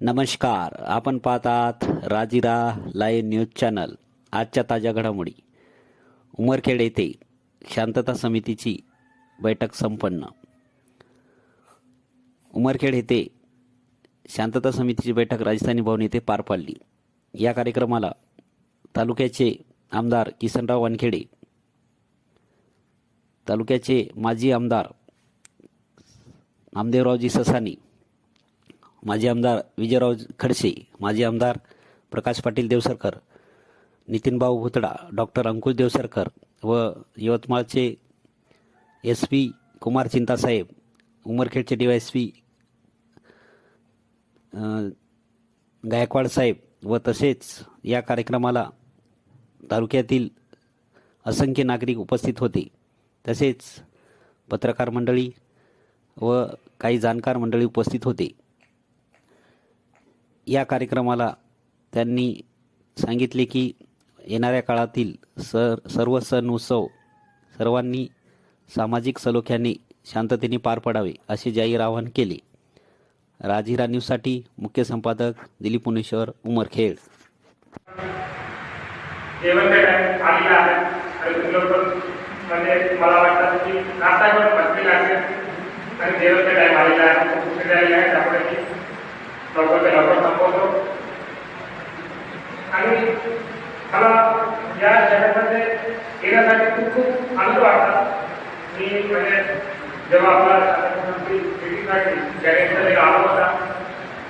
नमस्कार. आपण पाहतात राजीरा लाईव्ह न्यूज चॅनल. आजच्या ताज्या घडामोडी. उमरखेड येथे शांतता समितीची बैठक संपन्न. उमरखेड येथे शांतता समितीची बैठक राजस्थानी भवन येथे पार पाडली. या कार्यक्रमाला तालुक्याचे आमदार किसनराव वानखेडे तालुक्याचे माजी आमदार नामदेवरावजी ससानी माजी आमदार विजयराव खडसे माजी आमदार प्रकाश पाटील देवसरकर नितीनभाऊ भुतडा डॉक्टर अंकुश देवसरकर व यवतमाळचे S P Kumar चिंतासाहेब उमरखेडचे D Y S P Gaikwad साहेब व तसेच या कार्यक्रमाला तालुक्यातील असंख्य नागरिक उपस्थित होते. तसेच पत्रकार मंडळी व काही जाणकार मंडळी उपस्थित होते. या कार्यक्रमाला त्यांनी सांगितले की येणाऱ्या काळातील सर सर्व सण उत्सव सर्वांनी सामाजिक सलोख्याने शांततेने पार पडावे असे जाहीर आवाहन केले. राजीरा न्यूजसाठी मुख्य संपादक दिलीप पुणेश्वर उमरखेड म्हणजे मला वाटतं की नाश्ता बसलेला असेल आणि टाईम आलेला आहे. त्यामुळे लवकर लवकर आणि मला या जगामध्ये येण्यासाठी खूप खूप आनंद वाटला. मी म्हणजे जेव्हा आपला शासनमंत्री भेटीसाठी गॅरेजमध्ये आला होता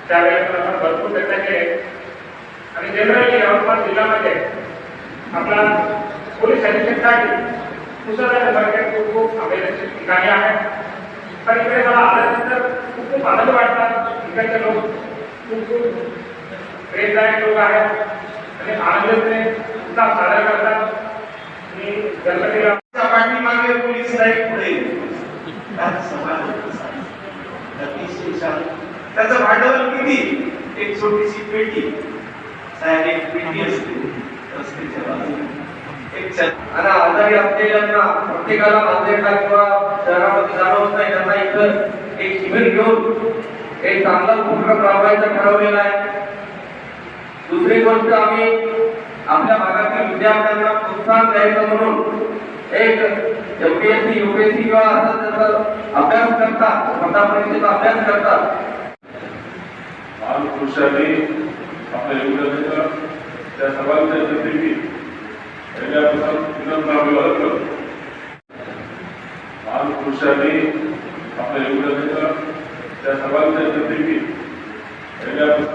त्यावेळेस आपण भरपूर चर्चा केले. आणि जनरली यवतमाळ जिल्ह्यामध्ये आपला पोलीस अधीक्षकसाठी पुस्तकाच्या मार्केट खूप खूप अवेलेबल ठिकाणी आहे. पण इकडे मला आल्यानंतर खूप खूप आनंद वाटतात इकडचे लोक खूप खूप प्रेमदायक लोक आहेत. आणि आनंदाने साजरा करतात मी गणपतीला पाठीमागे पोलीस साहेब पुढे. त्याचं भांडवल किती? एक छोटीशी पेटी. साहेब एक पेटी असते. रस्त्याच्या बाजूला. एक आणि आजारी असलेल्यांना प्रत्येकाला नांदेडला किंवा शहरामध्ये जाणवत नाही त्यांना इथं एक शिबिर घेऊन एक चांगला उपक्रम राबवायचा ठरवलेला आहे. गोष्ट आम्ही आपल्या भागातील विद्यार्थ्यांना प्रोत्साहन द्यायचं म्हणून एक एमपीएससी युपीएससी किंवा असं त्याचा अभ्यास करतात स्पर्धा परीक्षेचा अभ्यास करतात. महापुरुषांनी आपल्या योगदानाचा त्या सर्वांच्या जनतेची पहिल्यापासून विनम्र अभिवादन करतो महापुरुषांनी आपल्या योगदानाचा त्या सर्वांच्या जनतेची पहिल्यापासून